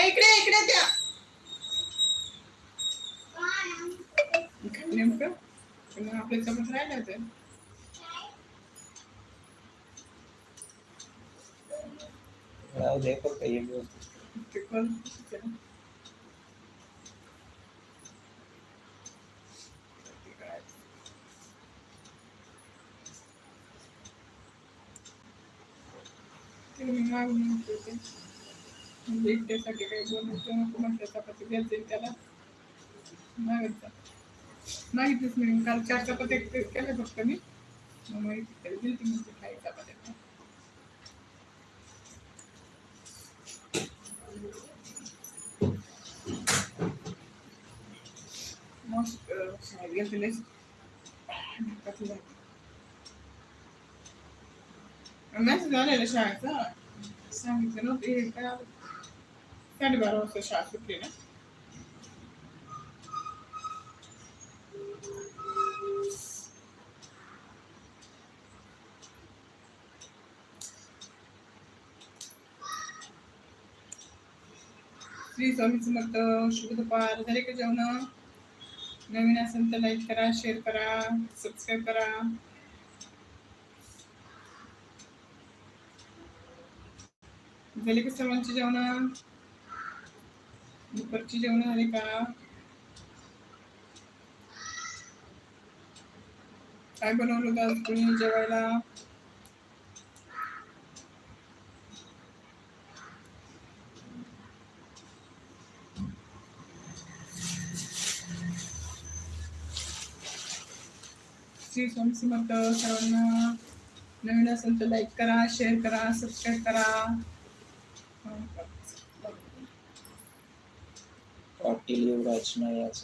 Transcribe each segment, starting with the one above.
इकडे इकडे त्या नेमकं पण आपल्या चमच राहिलं होतं राहू दे फक्त एक दिवस. ते कोण ते. म्हणजे एकट्यासाठी काही बोलायचं नको म्हटलं चपाती द्यायचं त्याला. मागायचं मागितलंच नाही काल चार चपात्या केल्या फक्त मी. मग माहिती केली दिली म्हणजे काही चपात्या मस्त अं, शाळेत गेलते मेसेज आलेला शाळेचा सांगितलं नव्हतं हे काय साडेबारा वाजता शाळा सुटली ना श्री स्वामी समर्थ शुभ दुपार झाले का जेवण नवीन असेल तर लाईक करा शेअर करा सबस्क्राईब करा झाली का सर्वांची जेवण. दुपारची जेवण झाली का? काय बनवलं होतं आज कोणी जेवायला? श्री स्वामी समर्थ सर्वांना नवीन असेल तर लाईक करा शेअर करा सबस्क्राईब करा. पाटील युवराज नाही आज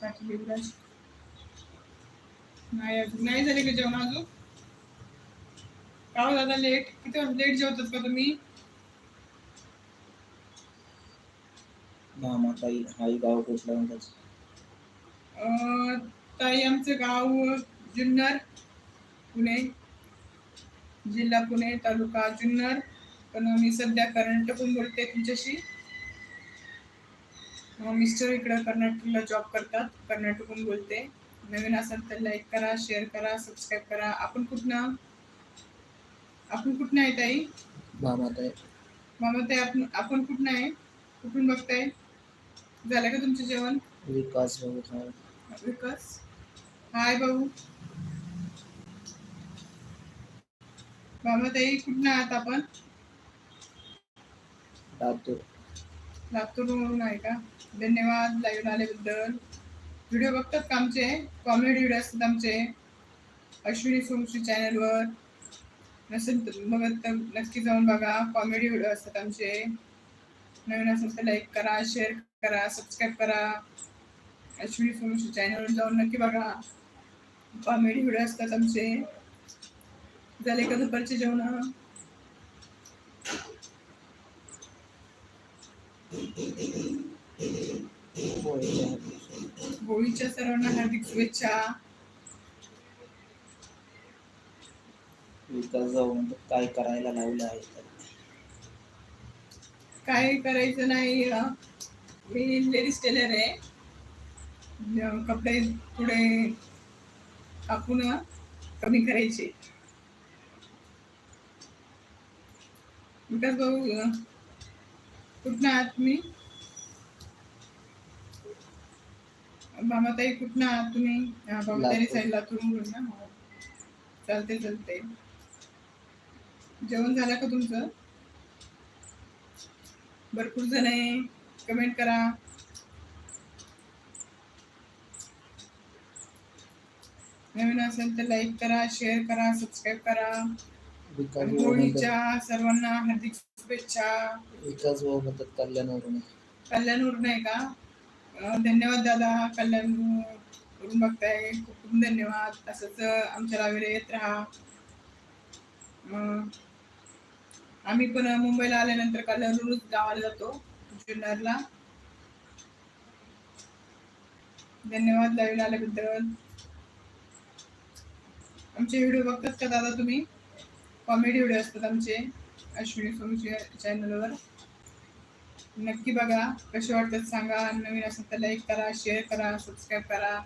पाटील युवराज. नाही अजून. नाही झाले का जेवण अजून? का हो दादा लेट किती लेट जेवतात का तुम्ही? मामा ताई आई गाव कुठलं म्हणतात अं, ताई आमचं गाव जुन्नर पुणे. जिल्हा पुणे तालुका जुन्नर. पण मी सध्या कर्नाटकहून बोलते तुमच्याशी. अं, मिस्टर इकडं कर्नाटकला जॉब करतात. कर्नाटकहून बोलते. नवीन असाल तर लाईक करा शेअर करा सबस्क्राईब करा. आपण कुठनं? आपण कुठनं आहे ताई? मामा ताई मामा ताई आपण आपण कुठनं आहे? कुठून बघताय? झालं का तुमचं जेवण? विकास भाऊ हा. विकास. हाय भाऊ. मामा ताई कुठनं आहात आपण? लातूर. लातूरवरून आहे का? धन्यवाद लाईव्ह आल्याबद्दल. व्हिडिओ बघतात का आमचे? कॉमेडी व्हिडिओ असतात आमचे. अश्विनी सोमशी चॅनलवर नसेल तर बघत तर नक्की जाऊन बघा. कॉमेडी व्हिडिओ असतात आमचे. नवीन असेल तर लाईक करा शेअर करा सबस्क्राईब करा. अश्विनी सोमशी चॅनलवर जाऊन नक्की बघा. कॉमेडी व्हिडिओ असतात आमचे. झाले का दुपारचे जेवण? होळीच्या होळीच्या सर्वांना हार्दिक शुभेच्छा. विकास म्हणतात काय करायला लावलं आहे. काय करायचं नाही. मी लेडीज टेलर आहे. कपडे थोडे कापून अं, कमी करायचे. विकास भाऊ कुठनं आहात तुम्ही? मामाताई कुठनं आहात तुम्ही? बाबाताई लातूर. साईड लातूरून ना. चालते चालते जेवण झालं का तुमचं? भरपूर जण आहे कमेंट करा. नवीन असेल तर लाईक करा शेअर करा सबस्क्राईब करा. होळीच्या सर्वांना हार्दिक शुभेच्छा. विकास भाऊ म्हणतात कल्याणवरून कल्याणवरून आहे का? धन्यवाद दादा कल्याण वरून बघताय. खूप खूप धन्यवाद. असंच आमच्या लावेला येत राहा. आम्ही पण मुंबईला आल्यानंतर कल्याणवरूनच गावाला जातो जुन्नरला. धन्यवाद लाईव्ह आल्याबद्दल. आमचे व्हिडिओ बघतात का दादा तुम्ही? कॉमेडी व्हिडिओ असतात आमचे. अश्विनी सोमची चॅनलवर नक्की बघा कसे वाटतात सांगा. नवीन असेल तर लाईक करा शेअर करा सबस्क्राईब करा.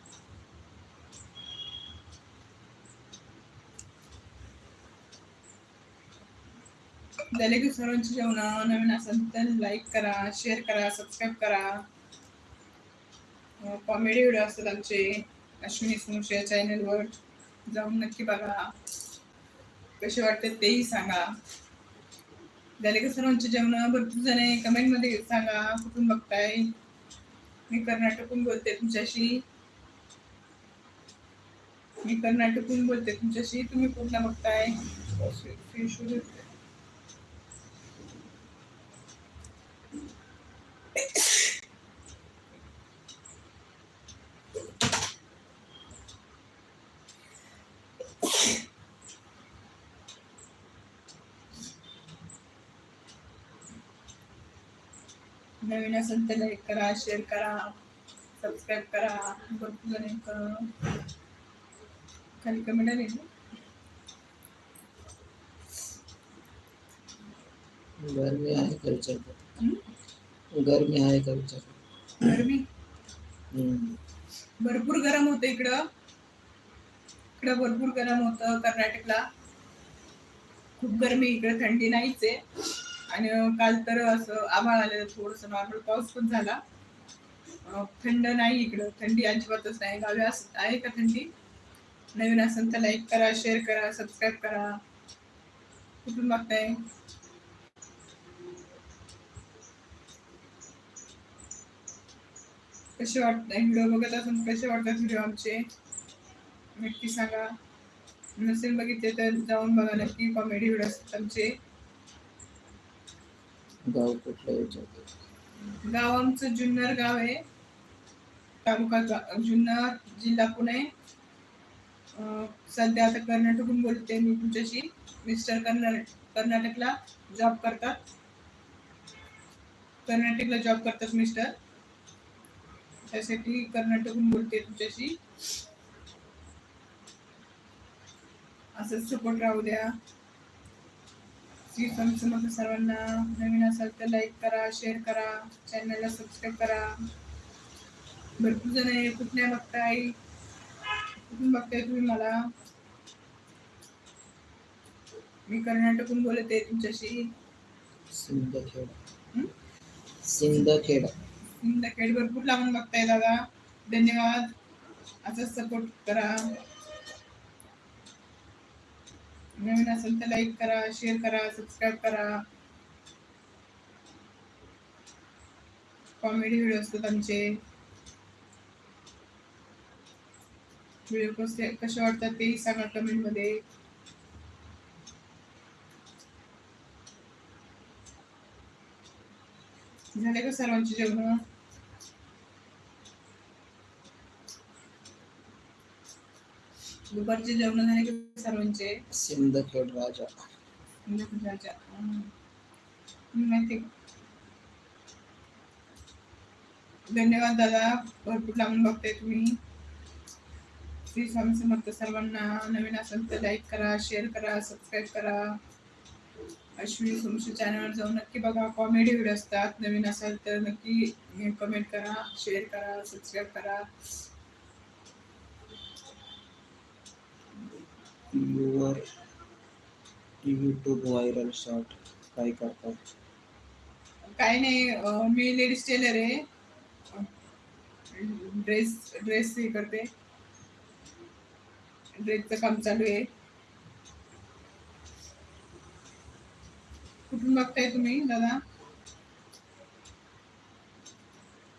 झाले की सर्वांची जेवण. नवीन असेल तर लाईक करा शेअर करा सबस्क्राईब करा. कॉमेडी व्हिडिओ असतात आमचे अश्विनी सोमशी चॅनलवर जाऊन नक्की बघा. कसे वाटते तेही सांगा. झाले का सर्वांचे जेवण? भरपूर जण कमेंटमध्ये सांगा. कुठून बघताय? मी कर्नाटकून बोलते तुमच्याशी. मी कर्नाटकून बोलते तुमच्याशी. तुम्ही कुठला बघताय? नवीन असेल तर लाईक करा शेअर करा सबस्क्राईब करा भरपूर जण खाली कमेंट आली ना? गरमी आहे का विचार? गरमी आहे का विचार गरमी भरपूर गरम होतं इकडं. इकडं भरपूर गरम होतं कर्नाटकला. खूप गरमी इकडे थंडी नाहीच आहे. आणि काल तर असं आभाळ आलेलं थोडस नॉर्मल पाऊस पण झाला. थंड नाही इकडं. थंडी अजिबातच नाही. गावी अस आहे का थंडी? नवीन असेल तर लाईक करा शेअर करा सबस्क्राईब करा. कुठून बघताय? कसे वाटत व्हिडिओ बघत असून कसे वाटतात व्हिडिओ आमचे? नक्की सांगा. नसेल बघितले तर जाऊन बघा. नक्की कॉमेडी व्हिडिओ असतात आमचे. गाव कुठलं विचार गाव आमचं जुन्नर गाव आहे. तालुका जुन्नर जिल्हा पुणे. सध्या आता कर्नाटकहून बोलते मी तुमच्याशी. मिस्टर कर्नाटक कर्नाटकला जॉब करतात. कर्नाटकला जॉब करतात मिस्टर. त्यासाठी कर्नाटकहून बोलते तुमच्याशी. असंच सपोर्ट राहू द्या. श्री स्वामी समर्थ सर्वांना नवीन असाल तर लाईक करा शेअर करा चॅनलला सबस्क्राईब करा. भरपूर जण आहे कुठल्या बघताय? कुठून बघताय तुम्ही मला? मी कर्नाटकहून बोलते तुमच्याशी. सिंदखेड? सिंदखेड. खेळ भरपूर लावून बघताय दादा. धन्यवाद. असंच सपोर्ट करा. नवीन असेल तर लाईक करा शेअर करा सबस्क्राईब करा. कॉमेडी व्हिडिओ असतात आमचे. व्हिडिओ कसे कसे वाटतात तेही सांगा कमेंटमध्ये झाले का सर्वांची जेवण? दुपारचे जेवण झाले का सर्वांचे? सिंदखेड राजा. संध्याकाळच्या. हम्म. माहिती धन्यवाद दादा. भरपूर लांबून बघताय तुम्ही. श्री स्वामी समर्थ सर्वांना नवीन असेल तर लाईक करा शेअर करा सबस्क्राईब करा. अश्विनी सोमशी चॅनलवर जाऊन नक्की बघा. कॉमेडी व्हिडिओ असतात. नवीन असाल तर नक्की कमेंट करा शेअर करा सबस्क्राईब करा. युअर युट्यूब व्हायरल शॉर्ट काय करतात? काय नाही अं, मी लेडीज टेलर आहे. ड्रेस ड्रेस हे करते. ड्रेसचं काम चालू आहे. कुठून बघताय तुम्ही दादा?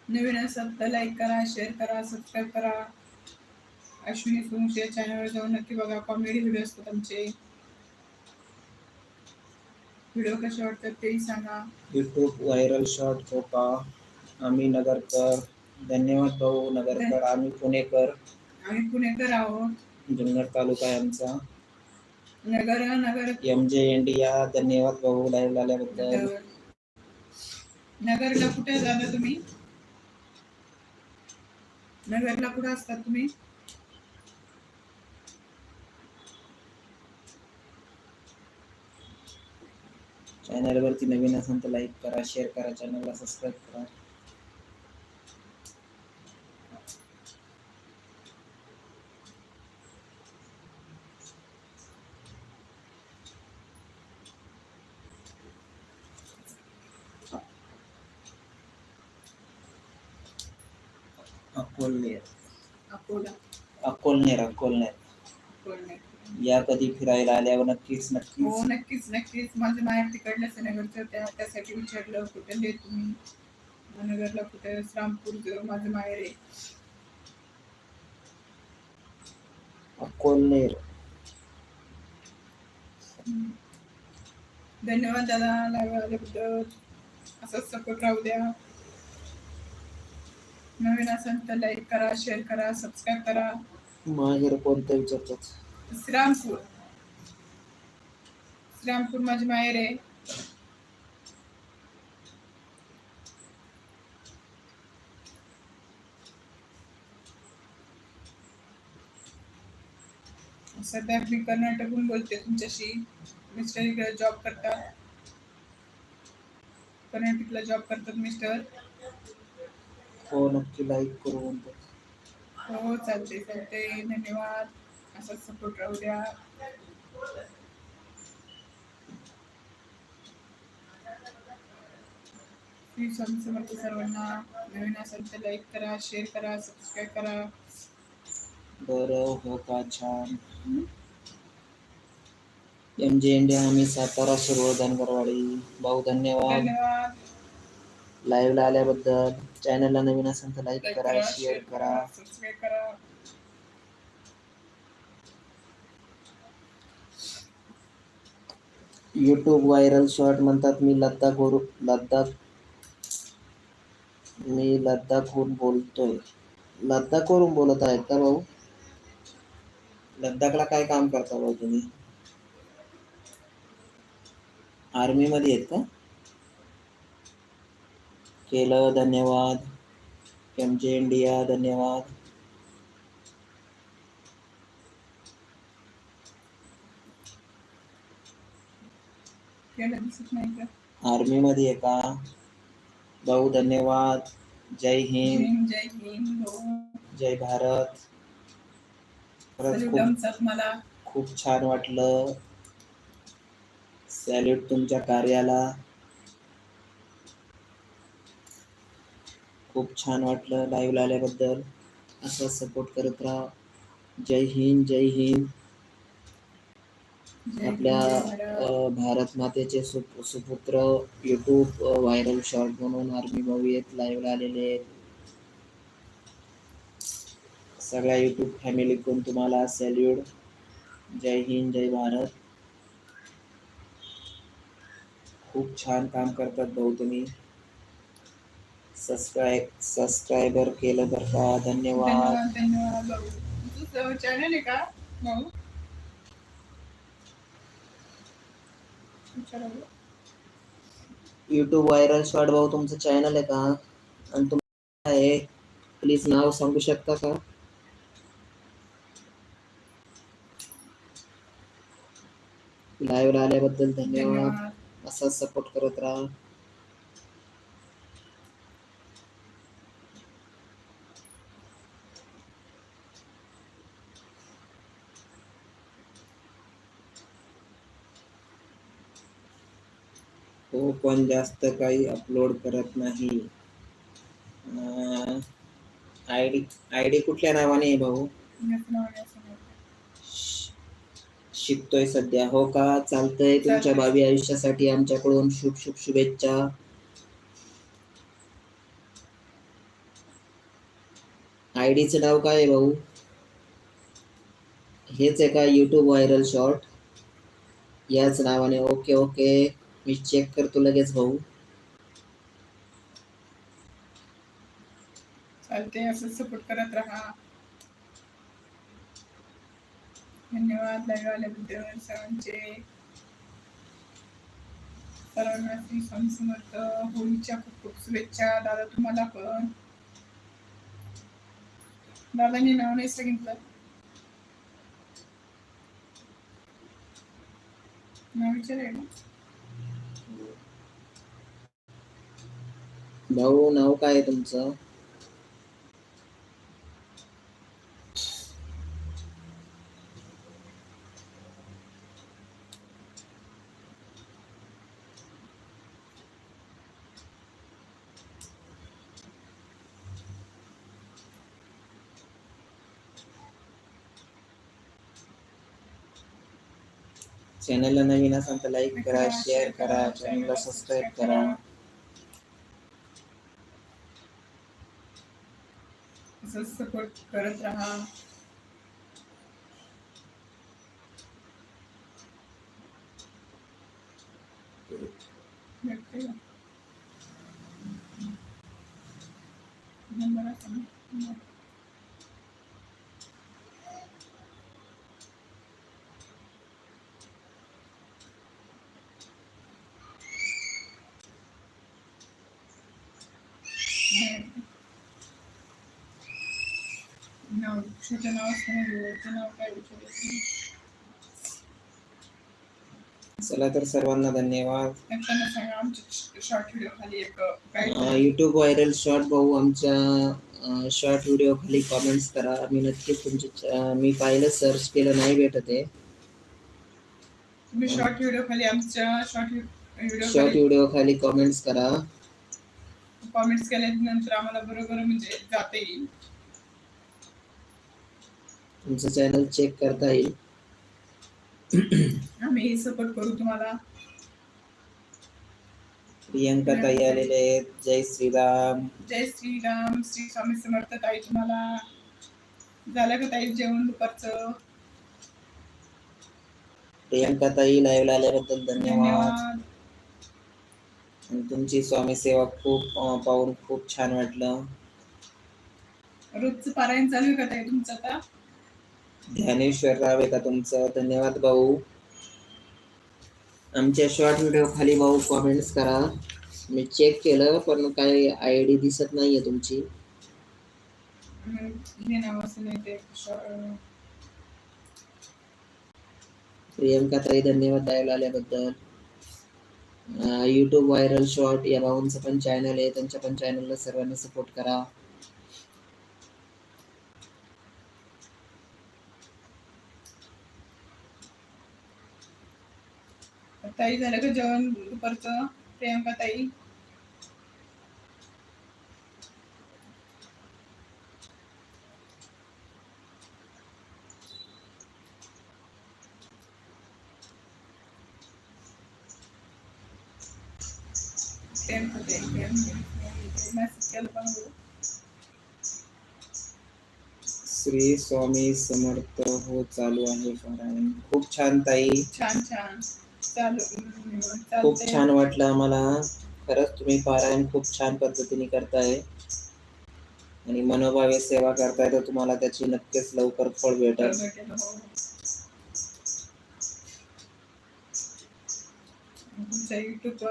नवीन असाल तर लाईक करा शेअर करा सबस्क्राईब करा. अश्विनी सोमशी या चॅनलवर जाऊन नक्की बघा. कॉमेडी व्हिडिओ असतात आमचे व्हिडिओ कसे वाटतात तेही सांगा. युट्यूब व्हायरल शॉट हो का आम्ही नगरकर धन्यवाद भाऊ नगरकर आम्ही पुणेकर. आम्ही पुणेकर आहोत. जुन्नर तालुका आहे आमचा. नगर नगर. एम जे इंडिया धन्यवाद भाऊ लाईव्ह आल्याबद्दल. नगरला कुठे जाता तुम्ही? नगरला कुठे असतात तुम्ही? चॅनलवरती नवीन असेल तर लाईक करा शेअर करा चॅनलला सबस्क्राईब करा. अकोलनेर. अकोला. अकोलनेर अकोलनेर. अकोलने या कधी फिरायला आल्यावर नक्कीच हो नक्कीच नक्कीच. नक्कीच माझं माहेर तिकडलं नगरचं त्या त्यासाठी विचारलं कुठे हे तुम्ही? नगरला कुठे श्रामपूर माझं माहेर आहे. धन्यवाद दादा लाईव्ह आल्याबद्दल. असंच सपोर्ट राहू द्या. नवीन असेल तर लाईक करा शेअर करा सबस्क्राईब करा. माहेर कोणतं विचारतात? श्रीरामपूर. श्रीरामपूर माझी माहेर आहे. सध्या मी कर्नाटकहून बोलते तुमच्याशी. मिस्टर इकडे जॉब करतात. कर्नाटकला जॉब करतात मिस्टर हो नक्की लाईक करू म्हणतो हो चालते चालते धन्यवाद. असाच सपोर्ट राहू द्या श्री स्वामी समर्थ सर्वांना नवीन असेल तर लाईक करा शेअर करा सबस्क्राईब करा बरं हो का छान एम जे इंडिया आम्ही सातारा शिरोळ धनगरवाडी भाऊ धन्यवाद धन्यवाद लाईव्हला आल्याबद्दल. चॅनलला नवीन असेल तर लाईक करा शेअर करा. सबस्क्राईब करा. यूट्यूब व्हायरल शॉर्ट म्हणतात. मी लद्दाखवरून लद्दाख मी लद्दाखहून बोलतोय. लद्दाखवरून बोलत आहेत का भाऊ? लद्दाखला काय काम करता भाऊ तुम्ही? आर्मी मध्ये आहेत का? केलं धन्यवाद. एम जे इंडिया धन्यवाद केलं दिसत नाही का आर्मी मध्ये आहे का? भाऊ धन्यवाद. जय हिंद. जय हिंद हो. जय भारत. खरंच खूप आमचाच मला खूप छान वाटलं. सॅल्यूट तुमच्या कार्याला. खूप छान वाटलं लाईव्ह आल्याबद्दल. असं सपोर्ट करत राहा. जय हिंद जय हिंद, आपल्या भारत. मातेचे सुपुत्र युट्यूब व्हायरल शॉर्ट म्हणून आर्मी मूवी आहेत लाईव्हला आलेले आहेत. सगळ्या युट्यूब फॅमिलीकडून तुम्हाला सॅल्यूट जय हिंद जय भारत. खूप छान काम करतात भाऊ तुम्ही. सबस्क्राईब सबस्क्रायबर केलं बरं का? धन्यवाद. धन्यवाद चॅनल आहे का यूट्यूब वायरल शॉर्ट भाऊ तुम चॅनल आहे का? आणि तुमचं आहे. प्लीज़ नाव सांगू शकता का? लाईव्ह आल्याबद्दल धन्यवाद. धन्यवाद. असाच सपोर्ट करत राहा. हो पण जास्त काही अपलोड करत नाही. आय डी आय डी कुठल्या नावाने आहे भाऊ. शिकतोय सध्या. हो का? चालतंय तुमच्या. भावी आयुष्यासाठी आमच्याकडून शुभ शुभ शुभेच्छा. आयडीचं नाव काय आहे भाऊ? हेच आहे का युट्यूब व्हायरल शॉर्ट याच नावाने. Okay okay. मी चेक करतो लगेच भाऊ. चालते असं सपोर्ट करत राहा. धन्यवाद लाईव्ह आल्याबद्दल सर्वांचे. सर्वांना श्री स्वामी समर्थ होळीच्या खूप खूप शुभेच्छा. दादा तुम्हाला पण. दादाने नाव नाही सांगितलं. नाव विचाराय भाऊ नाव काय आहे तुमचं? चॅनलला नवीन असाल तर लाईक करा शेअर करा चॅनलला सबस्क्राईब करा. असंच सपोर्ट करत राहा. भेटते का? नंबर असा ना? नाही. नाव छोटं नाव असतं नाव काय विचारायचं चला तर सर्वांना धन्यवाद युट्यूब व्हायरल शॉर्ट भाऊ आमच्या शॉर्ट व्हिडिओ खाली कॉमेंट्स करा मी नक्कीच तुमचे मी पाहिलं सर्च केलं नाही भेटत आहे तुम्ही शॉर्ट व्हिडिओ खाली आमच्या शॉर्ट शॉर्ट व्हिडिओ खाली कॉमेंट्स करा कॉमेंट्स केल्यानंतर आम्हाला बरोबर म्हणजे जाता येईल तुमचं चॅनल चेक करता येईल. आम्ही सपोर्ट करू तुम्हाला. प्रियंका ताई आलेले आहेत. जय श्रीराम. जय श्रीराम. श्री स्वामी समर्थ ताई तुम्हाला. झालं का ताई जेवण दुपारचं? प्रियंका ताई लाईव्ह आल्याबद्दल धन्यवाद. तुमची स्वामी सेवा खूप पाहून खूप छान वाटलं. रोजचं पारायण चालू आहे का ताई तुमचं आता? ज्ञानेश्वर राव आहे का तुमचं? धन्यवाद भाऊ. आमच्या शॉर्ट व्हिडिओ खाली भाऊ कॉमेंट्स करा. मी चेक केलं पण काही आय डी दिसत नाहीये तुमची. प्रियंका ताई धन्यवाद लाईव्ह आल्याबद्दल. युट्यूब व्हायरल शॉर्ट या भाऊंचं पण चॅनल आहे. त्यांच्या पण चॅनलला सर्वांनी सपोर्ट करा. ताई झालं का जेवण दुपारचं? प्रियंका ताई. प्रियंका ताई मेसेज केलं पण हो. श्री स्वामी समर्थ हो चालू आहे. खूप छान ताई. छान छान. खूप. छान वाटलं आम्हाला खरंच तुम्ही पारायण खूप छान पद्धतीने करताय आणि मनोभावे सेवा करताय तर तुम्हाला त्याची नक्कीच लवकर फळ भेटेल. तुमच्या युट्यूब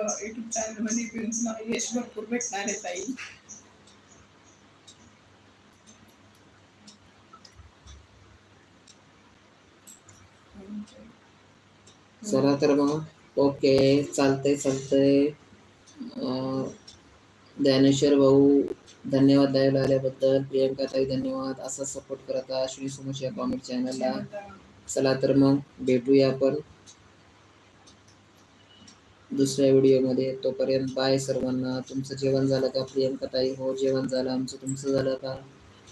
यश भरपूर भेटणार आहे ताई चला तर मग. ओके चालतंय चालतंय. ज्ञानेश्वर भाऊ धन्यवाद द्यायला आल्याबद्दल. प्रियंका ताई धन्यवाद. असा सपोर्ट करत राहा. श्री सुमश या कॉमेंट चॅनलला चला तर मग भेटूया आपण दुसऱ्या व्हिडिओमध्ये. तोपर्यंत बाय सर्वांना. तुमचं जेवण झालं का प्रियंका ताई? हो जेवण झालं. आमचं तुमचं झालं का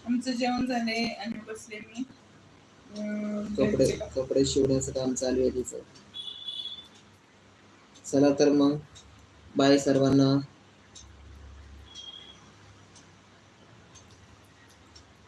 आमचं जेवण झाले आणि बसले मी. कपडे? कपडे शिवण्याचं काम चालू आहे तिचं. चला तर मग. बाय सर्वांना.